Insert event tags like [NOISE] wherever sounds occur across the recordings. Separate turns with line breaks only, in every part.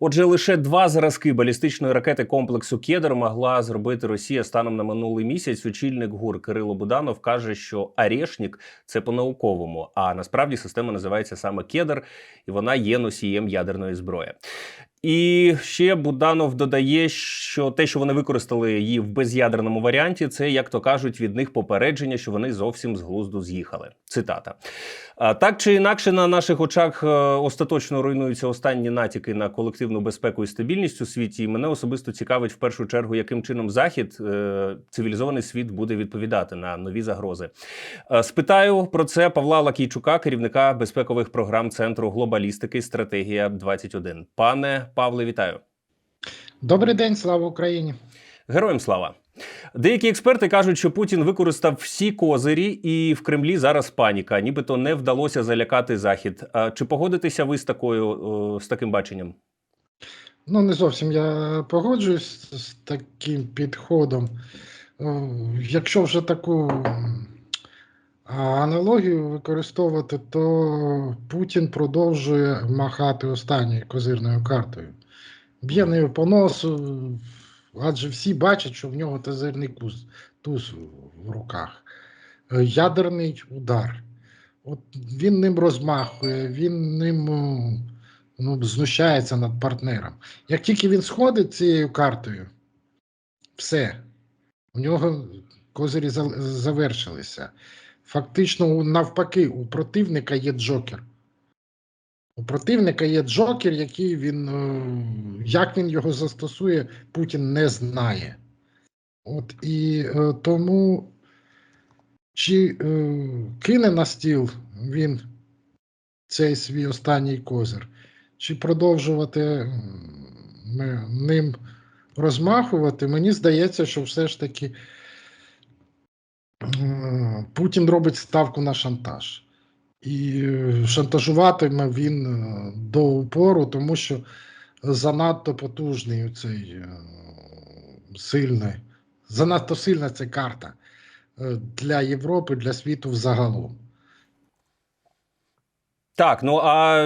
Отже, лише два зразки балістичної ракети комплексу Кедр могла зробити Росія станом на минулий місяць. Очільник ГУР Кирило Буданов каже, що Арешнік це по-науковому. А насправді система називається саме Кедр, і вона є носієм ядерної зброї. І ще Буданов додає, що те, що вони використали її в без'ядерному варіанті, це як то кажуть, від них попередження, що вони зовсім з глузду з'їхали. Цитата. Так чи інакше, на наших очах е, остаточно руйнуються останні натяки на колективну безпеку і стабільність у світі. І мене особисто цікавить в першу чергу, яким чином захід е, цивілізований світ буде відповідати на нові загрози. Е, Спитаю про це Павла Лакійчука, керівника безпекових програм центру глобалістики Стратегія 21 Пане Павле, вітаю.
Добрий день, слава Україні.
Героям слава. Деякі експерти кажуть, що Путін використав всі козирі, і в Кремлі зараз паніка, нібито не вдалося залякати захід. А чи погодитеся ви з такою з таким баченням?
Ну, не зовсім я погоджуюсь з таким підходом. Якщо вже таку аналогію використовувати, то Путін продовжує махати останньою козирною картою. Б'є нею по носу, адже всі бачать, що в нього тазирний куз, туз в руках. Е, Ядерний удар. От він ним розмахує, він ним е, ну, знущається над партнером. Як тільки він сходить цією картою, все, у нього козирі завершилися. Фактично, навпаки, у противника є джокер. У противника є джокер, який він, е, як він його застосує, Путін не знає. От і е, тому, чи е, кине на стіл він цей свій останній козир, чи продовжувати ним розмахувати, мені здається, що все ж таки Путін робить ставку на шантаж. І е, шантажуватиме він е, до упору, тому що занадто потужний цей е, сильний, занадто сильна ця карта для Європи, для світу взагалом.
Так, ну а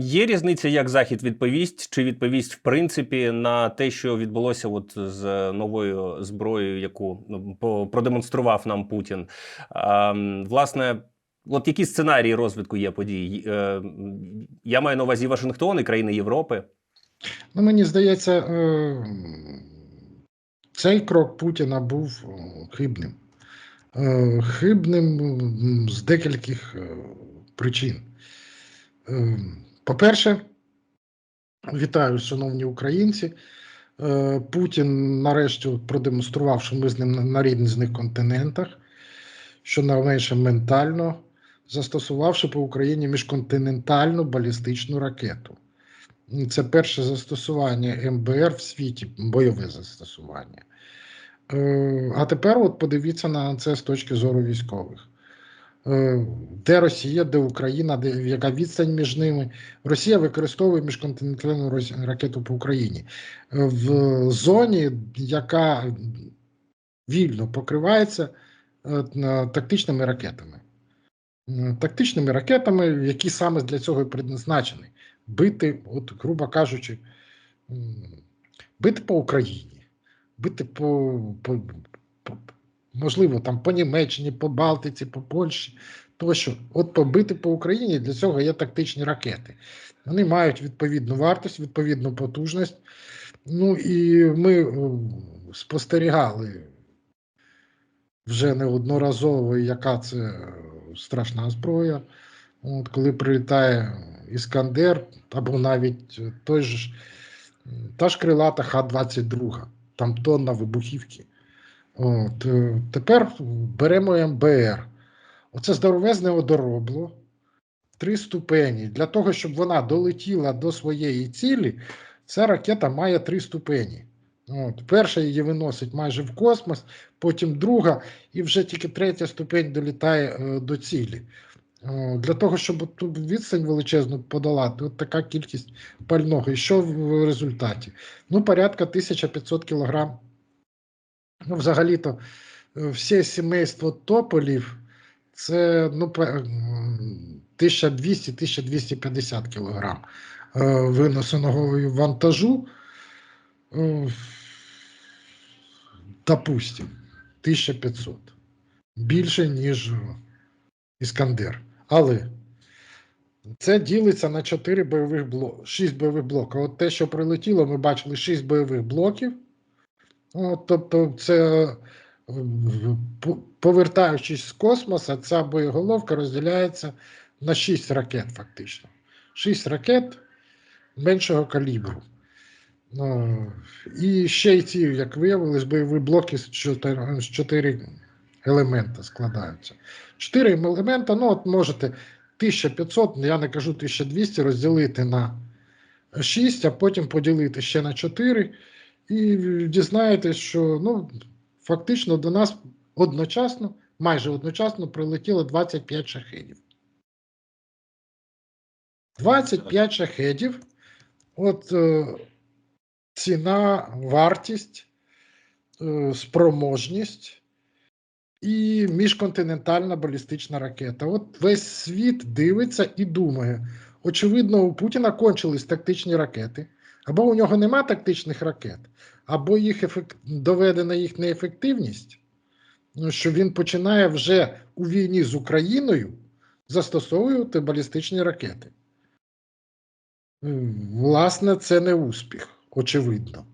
є різниця, як захід відповість, чи відповість в принципі на те, що відбулося от з новою зброєю, яку ну, продемонстрував нам Путін. Власне, от які сценарії розвитку є подій? Е, Я маю на увазі Вашингтон і країни Європи.
Ну, мені здається, е, цей крок Путіна був е, хибним. Хибним з декількох причин. По-перше, вітаю, шановні українці. Путін нарешті продемонстрував, що ми з ним на різних континентах, що найменше ментально, застосувавши по Україні міжконтинентальну балістичну ракету. Це перше застосування МБР в світі, бойове застосування. Е, А тепер от подивіться на це з точки зору військових. Е, Де Росія, де Україна, де яка відстань між ними. Росія використовує міжконтинентальну ракету по Україні Е, в зоні, яка вільно покривається тактичними ракетами. Тактичними ракетами, які саме для цього і предназначені бити, от, грубо кажучи, бити по Україні, бити по, по, по можливо, там по Німеччині, по Балтиці, по Польщі, тощо. От побити по Україні для цього є тактичні ракети. Вони мають відповідну вартість, відповідну потужність. Ну і ми е, спостерігали вже неодноразово, яка це страшна зброя. От, коли прилітає Іскандер, або навіть той ж, та ж крилата Х-22, там тонна вибухівки. От, е, тепер беремо МБР. Оце здоровезне одоробло, три ступені. Для того, щоб вона долетіла до своєї цілі, ця ракета має три ступені. От, перша її виносить майже в космос, потім друга, і вже тільки третя ступень долітає е, до цілі. О, Для того, щоб ту відстань величезну подолати, от така кількість пального. І що в результаті? Ну, порядка 1500 кілограм. Ну, взагалі-то, е, все сімейство тополів це ну, 1200-1250 кілограм. винесеного вантажу, е, допустим, 1500. Більше, ніж Іскандер. Але це ділиться на 4 бойових блоки, 6 бойових блоків. От те, що прилетіло, ми бачили 6 бойових блоків. От, тобто, це е, повертаючись з космоса, ця боєголовка розділяється на 6 ракет, фактично. 6 ракет меншого калібру. Ну, і ще й ці, як виявилось, бойові блоки з 4, з 4 елемента складаються. 4 елемента, ну от можете 1500, я не кажу 1200, розділити на 6, а потім поділити ще на 4. І дізнаєтесь, що ну, фактично до нас одночасно, майже одночасно прилетіло 25 шахедів. 25 шахедів. От е, ціна, вартість, е, спроможність і міжконтинентальна балістична ракета. От весь світ дивиться і думає. Очевидно, у Путіна кончились тактичні ракети, або у нього нема тактичних ракет, або їх ефект... доведена їх неефективність, ну, що він починає вже у війні з Україною застосовувати балістичні ракети. Власне, це не успіх, очевидно.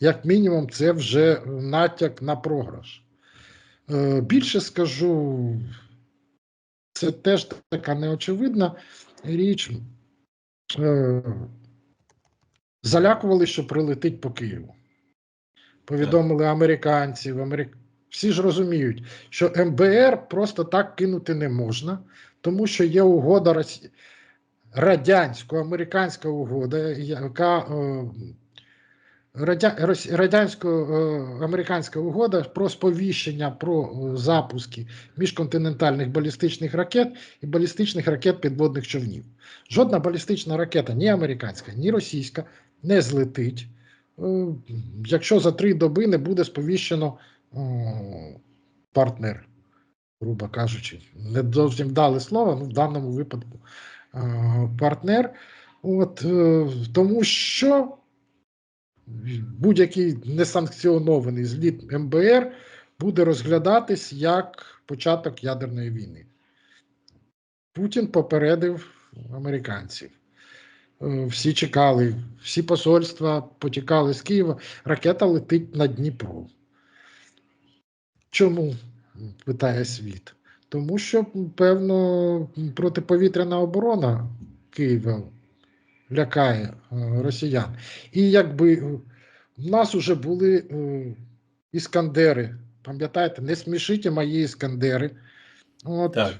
Як мінімум, це вже натяк на програш. Е, Більше скажу, це теж така неочевидна річ. Е, Залякували, що прилетить по Києву. Повідомили американців. Америк... Всі ж розуміють, що МБР просто так кинути не можна, тому що є угода Росі... радянсько-американська угода, яка е, радянсько-американська угода про сповіщення про е, запуски міжконтинентальних балістичних ракет і балістичних ракет підводних човнів. Жодна балістична ракета, ні американська, ні російська, не злетить, е, якщо за три доби не буде сповіщено е, партнер, грубо кажучи, не зовсім дали слово, ну в даному випадку е, партнер. От, е, тому що будь-який несанкціонований зліт МБР буде розглядатись як початок ядерної війни. Путін попередив американців. Е, Всі чекали, всі посольства потікали з Києва. Ракета летить на Дніпро. Чому? питає світ. Тому що, певно, протиповітряна оборона Києва лякає е, росіян. І якби е, в нас вже були е, іскандери, пам'ятаєте, не смішіть мої іскандери. От,
Так.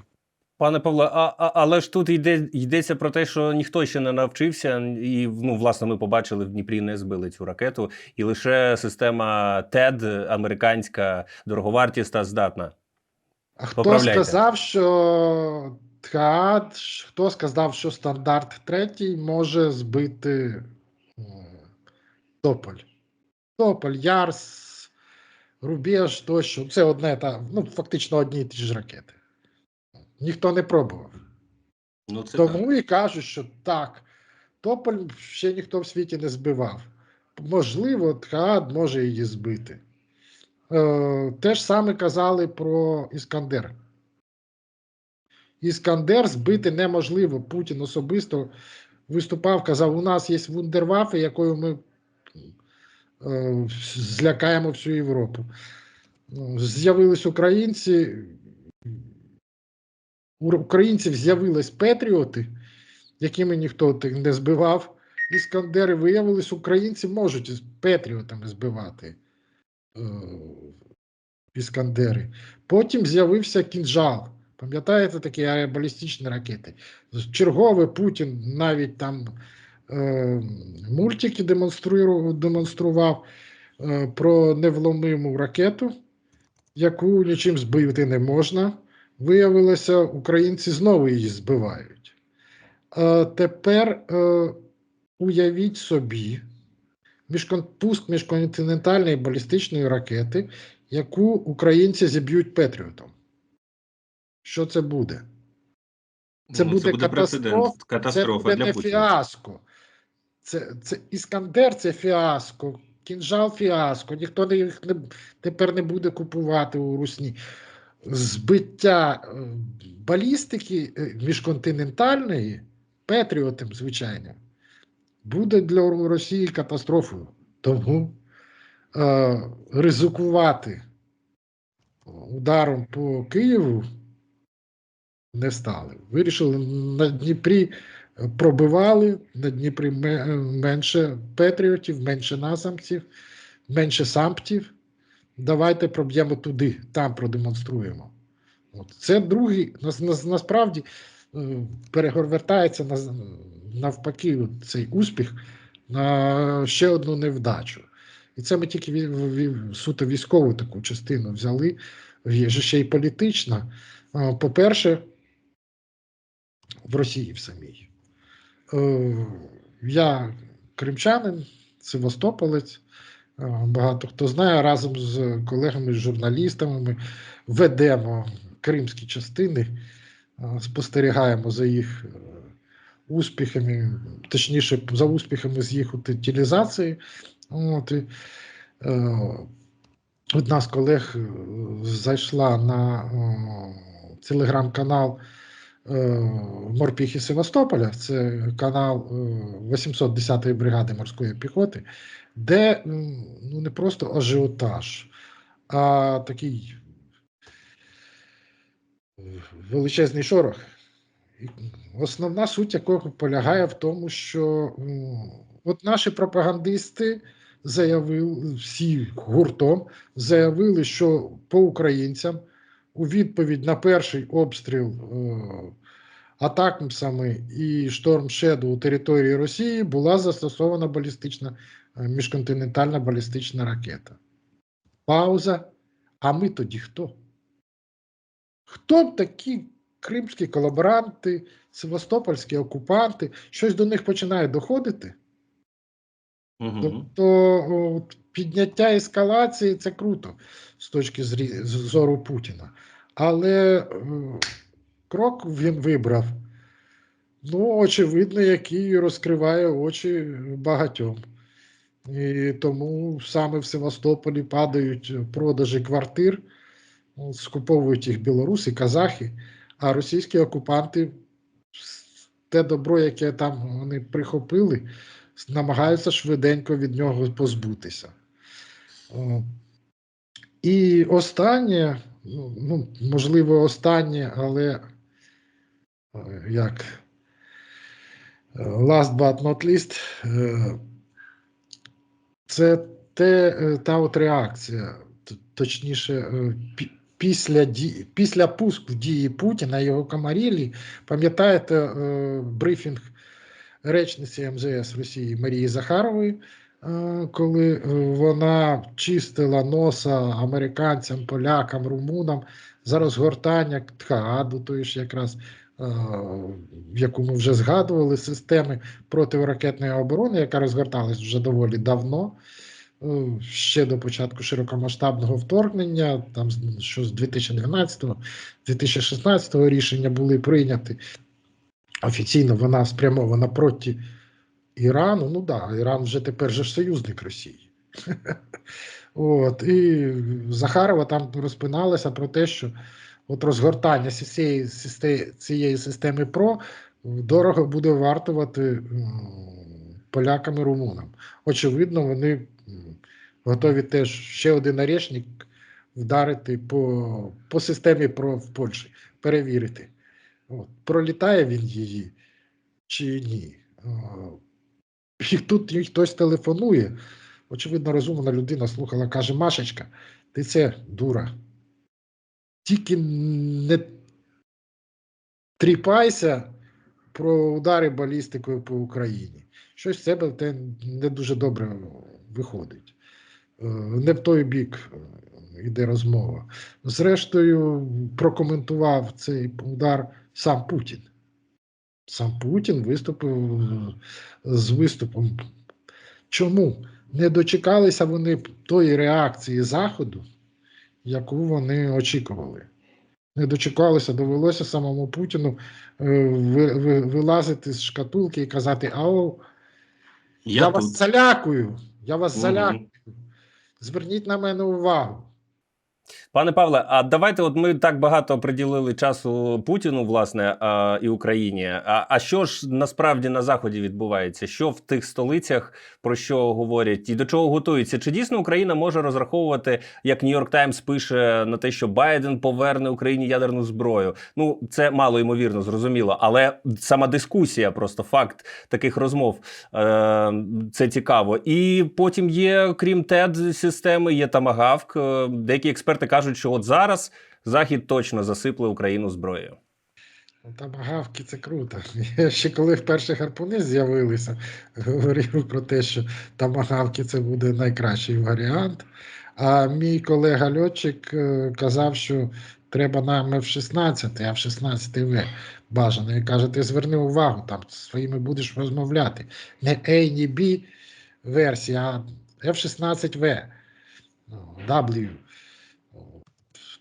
Пане Павло, а, а, але ж тут йде, йдеться про те, що ніхто ще не навчився, і ну, власне, ми побачили в Дніпрі не збили цю ракету, і лише система ТЕД, американська, дороговартісна, здатна.
А хто сказав, що ТКАД, хто сказав, що стандарт третій може збити Тополь? Тополь, Ярс, Рубеж тощо. Це одне та, ну, фактично одні і ті ж ракети. Ніхто не пробував.
Ну, це
Тому і кажуть, що так, Тополь ще ніхто в світі не збивав. Можливо, ТКАД може її збити. Е, те ж саме казали про Іскандер. Іскандер збити неможливо. Путін особисто виступав, казав: у нас є вундервафи, якою ми е, злякаємо всю Європу. Ну, З'явились українці. У українців з'явились Петріоти, якими ніхто не збивав. Іскандери виявилось, українці можуть із Петріотами збивати е, Іскандери. Потім з'явився кінжал. Пам'ятаєте такі аеробалістичні ракети? Черговий Путін навіть там е, мультики демонстрував, е, про невломиму ракету, яку нічим збити не можна. Виявилося, українці знову її збивають. Е, тепер е, уявіть собі пуск міжконтинентальної балістичної ракети, яку українці зіб'ють Петріотом. Що це буде? Це
Ну,
буде,
прецедент,
катастроф,
катастрофа
це буде
для
не фіаско. Це, це Іскандер це фіаско, кінжал фіаско, ніхто не, їх не, тепер не буде купувати у Русні. Збиття е, балістики е, міжконтинентальної, Петріотом, звичайно, буде для Росії катастрофою. Тому е, ризикувати ударом по Києву не стали. Вирішили на Дніпрі пробивали, на Дніпрі менше патріотів, менше насамців, менше самптів. Давайте проб'ємо туди, там продемонструємо. От. Це другий, нас, нас, насправді е, перегортається на, навпаки цей успіх на ще одну невдачу. І це ми тільки ві- ві- суто військову таку частину взяли, є ж ще й політична. Е, По-перше, в Росії в самій. Е, Я кримчанин, Севастополець. Е, Багато хто знає, разом з колегами, журналістами ми ведемо кримські частини, е, спостерігаємо за їх успіхами, точніше, за успіхами з їх утилізації. От, і, е, одна з колег зайшла на телеграм-канал Морпіхи Севастополя, це канал е, 810-ї бригади морської піхоти, де ну, не просто ажіотаж, а такий е, величезний шорох. Основна суть якого полягає в тому, що от наші пропагандисти заявили всі гуртом, заявили, що по українцям у відповідь на перший обстріл е, атакамсами і шторм Шеду у території Росії була застосована балістична е, міжконтинентальна балістична ракета. Пауза. А ми тоді хто? Хто б такі кримські колаборанти, севастопольські окупанти? Щось до них починає доходити?
Угу.
Тобто от, підняття ескалації це круто з точки зору Путіна. Але е, крок він вибрав, ну, очевидно, який розкриває очі багатьом. І тому саме в Севастополі падають продажі квартир, скуповують їх білоруси, казахи, а російські окупанти те добро, яке там вони прихопили, намагаються швиденько від нього позбутися. І останнє, ну, ну, можливо, останнє, але е, як е, last but not least, е, це те, та от реакція, точніше, після, після пуску дії Путіна його комарілі, пам'ятаєте е, брифінг речниці МЗС Росії Марії Захарової, е, коли е, вона чистила носа американцям, полякам, румунам за розгортання ТХАДу, тої ж якраз, е, яку ми вже згадували, системи протиракетної оборони, яка розгорталась вже доволі давно. Е, Ще до початку широкомасштабного вторгнення, там що з 2012-2016 рішення були прийняті офіційно вона спрямована проти Ірану. Ну так, да, Іран вже тепер же союзник Росії. [LAUGHS] От, і Захарова там розпиналася про те, що от розгортання цієї, цієї системи ПРО дорого буде вартувати полякам і румунам. Очевидно, вони готові теж ще один орешник вдарити по, по системі ПРО в Польщі, перевірити. От, пролітає він її чи ні. І тут їй хтось телефонує. Очевидно, розумна людина слухала, каже: Машечка, ти це дура. Тільки не тріпайся про удари балістикою по Україні. Щось в тебе те не дуже добре виходить. Е, Не в той бік е, йде розмова. Зрештою, прокоментував цей удар сам Путін. Сам Путін виступив е, з виступом. Чому? Не дочекалися вони тої реакції Заходу, яку вони очікували. Не дочекалися, довелося самому Путіну ви- ви- вилазити з шкатулки і казати: Ау, Я, вас залякую. Я вас залякую. Зверніть на мене увагу.
Пане Павле, а давайте, от ми так багато приділили часу Путіну, власне, а, і Україні. А, а що ж насправді на заході відбувається? Що в тих столицях про що говорять і до чого готуються? Чи дійсно Україна може розраховувати, як Нью-Йорк Таймс пише на те, що Байден поверне Україні ядерну зброю? Ну це мало ймовірно, зрозуміло, але сама дискусія, просто факт таких розмов, е, це цікаво. І потім є, крім ТЕД системи, є Тамагавк. Е, Деякі експерти кажуть, що от зараз Захід точно засипле Україну зброєю.
Ну, Там гавки це круто. [LAUGHS] Я ще коли вперше гарпуни з'явилися, [LAUGHS] говорив про те, що там гавки це буде найкращий варіант. А мій колега льотчик е, казав, що треба нам F-16, а F-16В бажано. І каже, ти зверни увагу, там з своїми будеш розмовляти. Не A, не B версія, а F-16V, ну, W.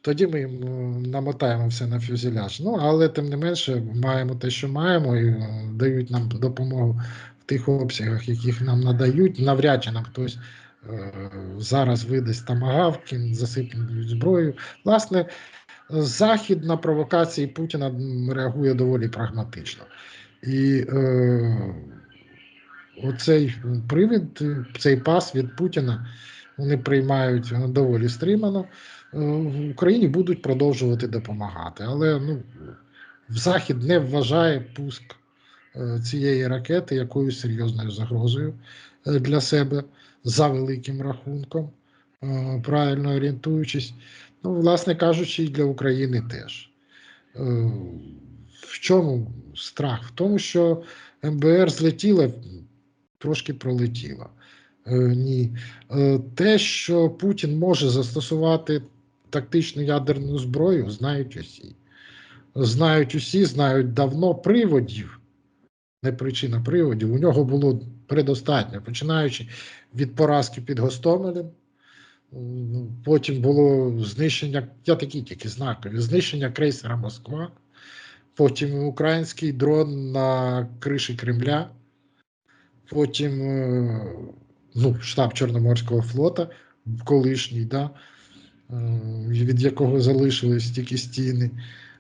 Тоді ми намотаємо все на фюзеляж. Ну, але тим не менше, маємо те, що маємо, і е, дають нам допомогу в тих обсягах, яких нам надають. Навряд чи нам хтось е, зараз видасть тамагавки, засипнуть зброю. Власне, Захід на провокації Путіна реагує доволі прагматично. І е, оцей привід, цей пас від Путіна вони приймають е, доволі стримано. Е, В Україні будуть продовжувати допомагати, але ну, Захід не вважає пуск е, цієї ракети якоюсь серйозною загрозою для себе за великим рахунком, правильно орієнтуючись. Ну, власне кажучи, і для України теж. В чому страх? В тому, що МБР злетіла, трошки пролетіла. Е, Ні. Е, Те, що Путін може застосувати тактичну ядерну зброю, знають усі. Знають усі, знають давно приводів, не причина приводів. У нього було предостатньо, починаючи від поразки під Гостомелем. Потім було знищення, я такі тільки знакові, знищення крейсера Москва, потім український дрон на криші Кремля, потім е, ну, штаб Чорноморського флота, колишній, да, е, від якого залишились тільки стіни,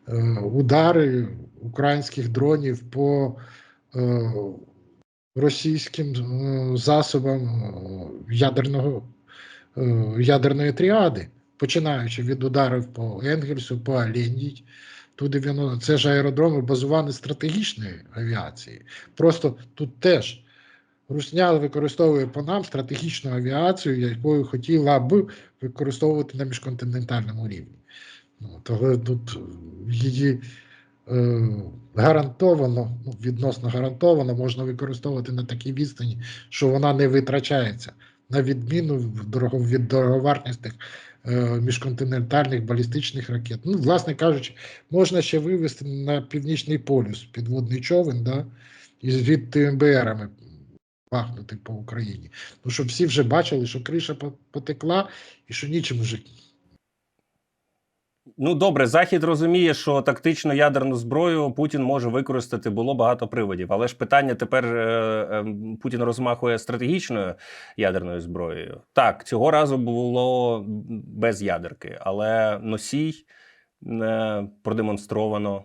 е, удари українських дронів по е, російським засобам ядерного, ядерної тріади, починаючи від ударів по Енгельсу, по Оленій, Туди воно це ж аеродроми базування стратегічної авіації. Просто тут теж Русня використовує по нам стратегічну авіацію, якою хотіла б використовувати на міжконтинентальному рівні. Ну, того тут її е, гарантовано, ну, відносно гарантовано можна використовувати на такій відстані, що вона не витрачається, на відміну від дороговартісних е, міжконтинентальних балістичних ракет. Ну, власне кажучи, можна ще вивести на північний полюс підводний човен, да, і звідти МБРами пахнути по Україні. Ну, щоб всі вже бачили, що криша потекла і що нічим вже
Ну добре, Захід розуміє, що тактичну ядерну зброю Путін може використати. Було багато приводів. Але ж питання тепер е, е, Путін розмахує стратегічною ядерною зброєю. Так, цього разу було без ядерки, але носій не продемонстровано.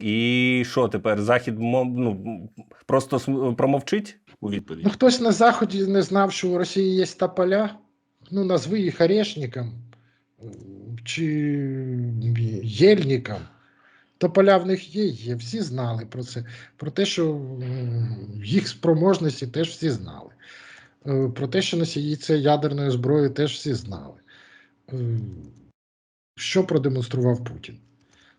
І що тепер? Захід ну, просто промовчить у відповідь?
Ну, хтось на Заході не знав, що у Росії є тополя. Ну, назви їх орешником чи єльником. Тополя в них є, є, всі знали про це. Про те, що їх спроможності теж всі знали. Е, Про те, що носії це ядерної зброї, теж всі знали. Е, Що продемонстрував Путін?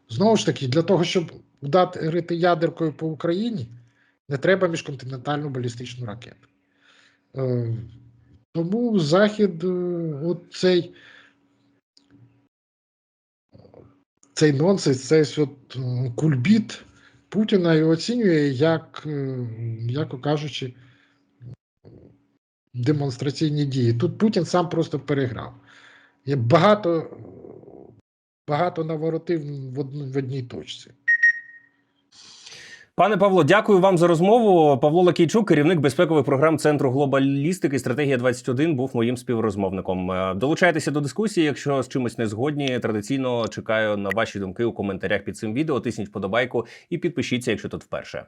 Знову ж таки, для того, щоб вдарити ядеркою по Україні, не треба міжконтинентальну балістичну ракету. Е, Тому Захід, е, цей, цей нонсенс, цей от е, кульбіт Путіна і оцінює як, м'яко кажучи, демонстраційні дії. Тут Путін сам просто переграв. Є багато, багато наворотив в одній точці.
Пане Павло, дякую вам за розмову. Павло Лакійчук, керівник безпекових програм Центру глобалістики, стратегія 21 був моїм співрозмовником. Е, Долучайтеся до дискусії. Якщо з чимось не згодні, традиційно чекаю на ваші думки у коментарях під цим відео. Тисніть вподобайку і підпишіться, якщо тут вперше.